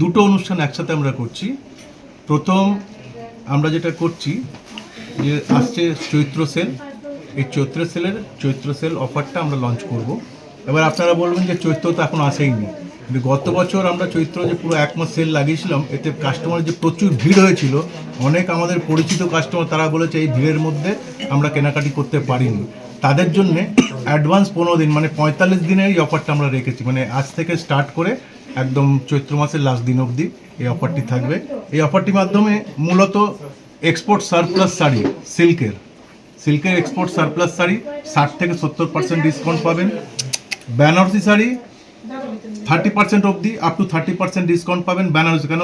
দুটো অনুষ্ঠান একসাথে আমরা করছি। প্রথম আমরা যেটা করছি যে আসছে চৈত্র সেল। এই চৈত্র সেলের, চৈত্র সেল অফারটা আমরা লঞ্চ করব। এবার আপনারা বলবেন যে চৈত্র তো এখন আসেইনি। কিন্তু গত বছর আমরা চৈত্র যে পুরো এক মাস সেল লাগিয়েছিলাম, এতে কাস্টমার যে প্রচুর ভিড় হয়েছিল, অনেক আমাদের পরিচিত কাস্টমার তারা বলেছে এই ভিড়ের মধ্যে আমরা কেনাকাটি করতে পারিনি। তাদের জন্যে অ্যাডভান্স পনেরো দিন মানে পঁয়তাল্লিশ দিনের এই অফারটা আমরা রেখেছি। মানে আজ থেকে স্টার্ট করে একদম চৈত্র মাসের লাস্ট দিন অবধি এই অফারটি থাকবে। এই অফারটির মাধ্যমে মূলত এক্সপোর্ট সারপ্লাস শাড়ি সিল্কের সিল্কের এক্সপোর্ট সারপ্লাস শাড়ি, ষাট থেকে সত্তর পার্সেন্ট ডিসকাউন্ট পাবেন। বেনারসি শাড়ি থার্টি পার্সেন্ট অবধি up to thirty percent discount পাবেন। বেনারসি, কেন?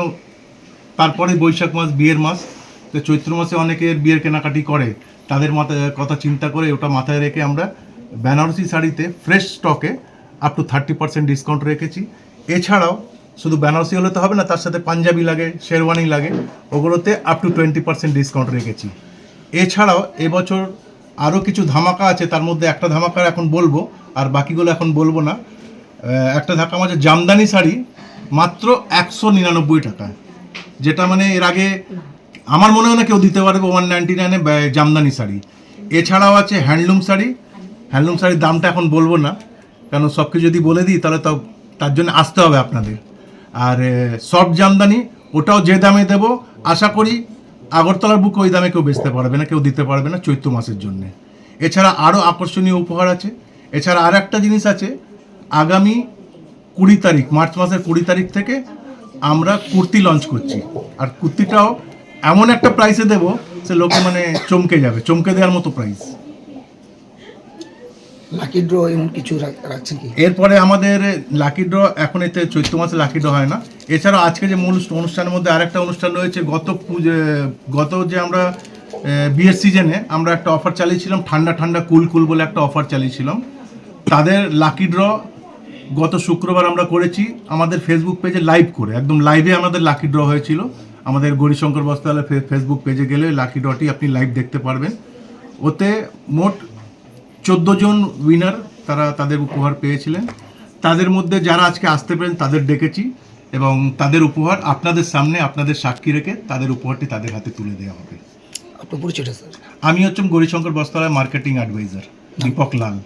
তারপরে বৈশাখ মাস, বিয়ের মাস। তো চৈত্র মাসে অনেকে বিয়ের কেনাকাটি করে। তাদের মাথায় কথা চিন্তা করে ওটা মাথায় রেখে আমরা বেনারসি শাড়িতে ফ্রেশ স্টকে up to thirty percent discount রেখেছি। এছাড়াও শুধু বেনারসি হলে তো হবে না, তার সাথে পাঞ্জাবি লাগে, শেরওয়ানি লাগে, ওগুলোতে up to twenty percent discount রেখেছি। এছাড়াও এবছর আরও কিছু ধামাকা আছে, তার মধ্যে একটা ধামাকা এখন বলব, আর বাকিগুলো এখন বলব না। একটা ধাক্কা আছে জামদানি শাড়ি, মাত্র একশো নিরানব্বই টাকা। যেটা মানে এর আগে আমার মনে হয় না কেউ দিতে পারবে ওয়ান নাইনটি নাইনে জামদানি শাড়ি। এছাড়াও আছে হ্যান্ডলুম শাড়ি। হ্যান্ডলুম শাড়ির দামটা এখন বলব না, কেন সব কিছু যদি বলে দিই তাহলে তো তার জন্য আসতে হবে আপনাদের। আর সফট জামদানি ওটাও যে দামে দেবো, আশা করি আগরতলার বুক ওই দামে কেউ বেচতে পারবে না, কেউ দিতে পারবে না চৈত্র মাসের জন্যে। এছাড়া আরও আকর্ষণীয় উপহার আছে। এছাড়া আর একটা জিনিস আছে, আগামী কুড়ি তারিখ, মার্চ মাসের কুড়ি তারিখ থেকে আমরা কুর্তি লঞ্চ করছি। আর কুর্তিটাও এমন একটা প্রাইসে দেবো, সে লোকে মানে চমকে যাবে, চমকে দেওয়ার মতো প্রাইস লাকি ড্র এমন কিছু রাখছেন কি? এরপরে আমাদের লাকি ড্র এখন এতে চৈত্র মাসে লাকি ড্র হয় না। এছাড়াও আজকে যে মূল অনুষ্ঠানের মধ্যে আরেকটা অনুষ্ঠান রয়েছে, গত গত যে আমরা বিয়ের সিজনে আমরা একটা অফার চালিয়েছিলাম, ঠান্ডা ঠান্ডা কুল কুল বলে একটা অফার চালিয়েছিলাম। তাদের লাকি ড্র গত শুক্রবার আমরা করেছি, আমাদের ফেসবুক পেজে লাইভ করে, একদম লাইভে আমাদের লাকি ড্র হয়েছিল। আমাদের গৌরীশঙ্কর বস্ত্রালয় ফে- ফেসবুক পেজে গেলে লাকি ড্রটি আপনি লাইভ দেখতে পারবেন। ওতে মোট চোদ্দ জন উইনার তারা তাদের উপহার পেয়েছিলেন। তাদের মধ্যে যারা আজকে আসতে পারেন তাদের ডেকেছি এবং তাদের উপহার আপনাদের সামনে আপনাদের সাক্ষী রেখে তাদের উপহারটি তাদের হাতে তুলে দেওয়া হবে। আপনার পরিচয়টা স্যার? আমি হচ্ছেন গৌরীশঙ্কর বস্ত্রালয় মার্কেটিং অ্যাডভাইজার দীপক লাল।